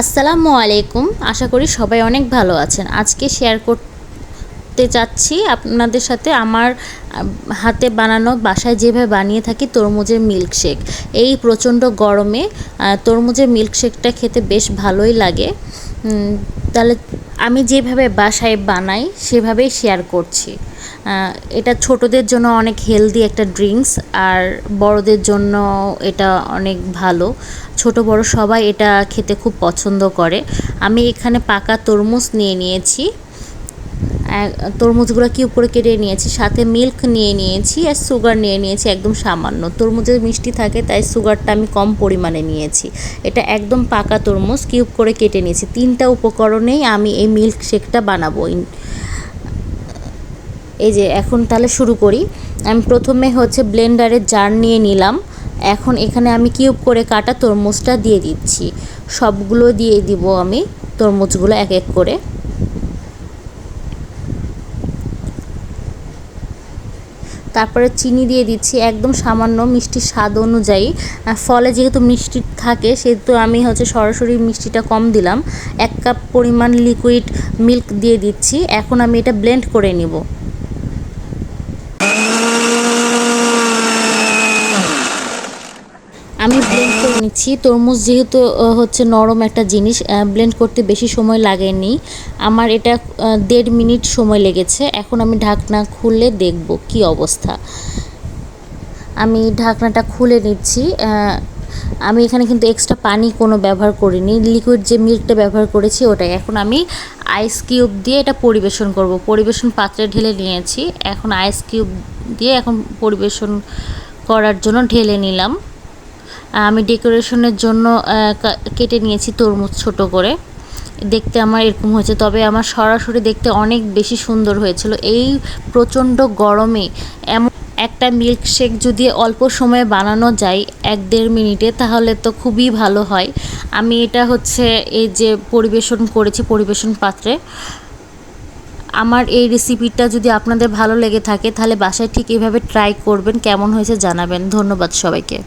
আসসালামু আলাইকুম। আশা করি সবাই অনেক ভালো আছেন। আজকে শেয়ার করতে চাচ্ছি আপনাদের সাথে আমার হাতে বানানো বাসায় যেভাবে বানিয়ে থাকি তরমুজের মিল্কশেক এই প্রচণ্ড গরমে তরমুজের মিল্কশেকটা খেতে বেশ ভালোই লাগে। তাহলে আমি যেভাবে বাসায় বানাই, সেভাবেই শেয়ার করছি। এটা ছোটদের জন্য অনেক হেলদি একটা ড্রিঙ্কস আর বড়দের জন্য এটা অনেক ভালো। ছোট বড় সবাই এটা খেতে খুব পছন্দ করে। আমি এখানে পাকা তরমুজ নিয়ে নিয়েছি। তরমুজগুলো কিউব করে কেটে নিয়েছি, সাথে মিল্ক নিয়ে নিয়েছি আর সুগার নিয়ে নিয়েছি একদম সামান্য। তরমুজে মিষ্টি থাকে, তাই সুগারটা আমি কম পরিমাণে নিয়েছি। এটা একদম পাকা তরমুজ, কিউব করে কেটে নিয়েছি। তিনটা উপকরণেই আমি এই মিল্ক শেকটা বানাবো। এই যে, এখন তাহলে শুরু করি। আমি প্রথমে হচ্ছে ব্লেন্ডারের জার নিয়ে নিলাম। এখন এখানে আমি কিউব করে কাটা তরমুজটা দিয়ে দিচ্ছি। সবগুলো দিয়ে দিব আমি তরমুজগুলো এক এক করে। তারপরে চিনি দিয়ে দিচ্ছি একদম সামান্য মিষ্টির স্বাদ অনুযায়ী। ফলে যেহেতু মিষ্টি থাকে, সেহেতু আমি হচ্ছে সরাসরি মিষ্টিটা কম দিলাম। এক কাপ পরিমাণ লিকুইড মিল্ক দিয়ে দিচ্ছি। এখন আমি এটা ব্লেন্ড করে নিব আমি ব্লেন্ড করে নিচ্ছি। তরমুজ যেহেতু হচ্ছে নরম একটা জিনিস ব্লেন্ড করতে বেশি সময় লাগেনি। আমার এটা দেড় মিনিট সময় লেগেছে। এখন আমি ঢাকনা খুলে দেখব কি অবস্থা। আমি ঢাকনাটা খুলে নিচ্ছি। আমি এখানে কিন্তু এক্সট্রা পানি কোনো ব্যবহার করিনি। লিকুইড যে মিল্কটা ব্যবহার করেছি ওটাই। এখন আমি আইস কিউব দিয়ে এটা পরিবেশন করব। পরিবেশন পাত্রে ঢেলে নিয়েছি। এখন আইস কিউব দিয়ে এখন পরিবেশন করার জন্য ঢেলে নিলাম। আমি ডেকোরেশনের জন্য কেটে নিয়েছি তরমুজ ছোট করে। দেখতে আমার এরকম হয়েছে। তবে আমার সরাসরি দেখতে অনেক বেশি সুন্দর হয়েছিল। এই প্রচণ্ড গরমে এমন একটা মিল্কশেক যদি অল্প সময়ে বানানো যায় এক দেড় মিনিটে, তাহলে তো খুবই ভালো হয়। আমি এটা হচ্ছে এই যে পরিবেশন করেছি, পরিবেশন পাত্রে। আমার এই রেসিপিটা যদি আপনাদের ভালো লেগে থাকে, তাহলে বাসায় ঠিক এভাবে ট্রাই করবেন। কেমন হয়েছে জানাবেন। ধন্যবাদ সবাইকে।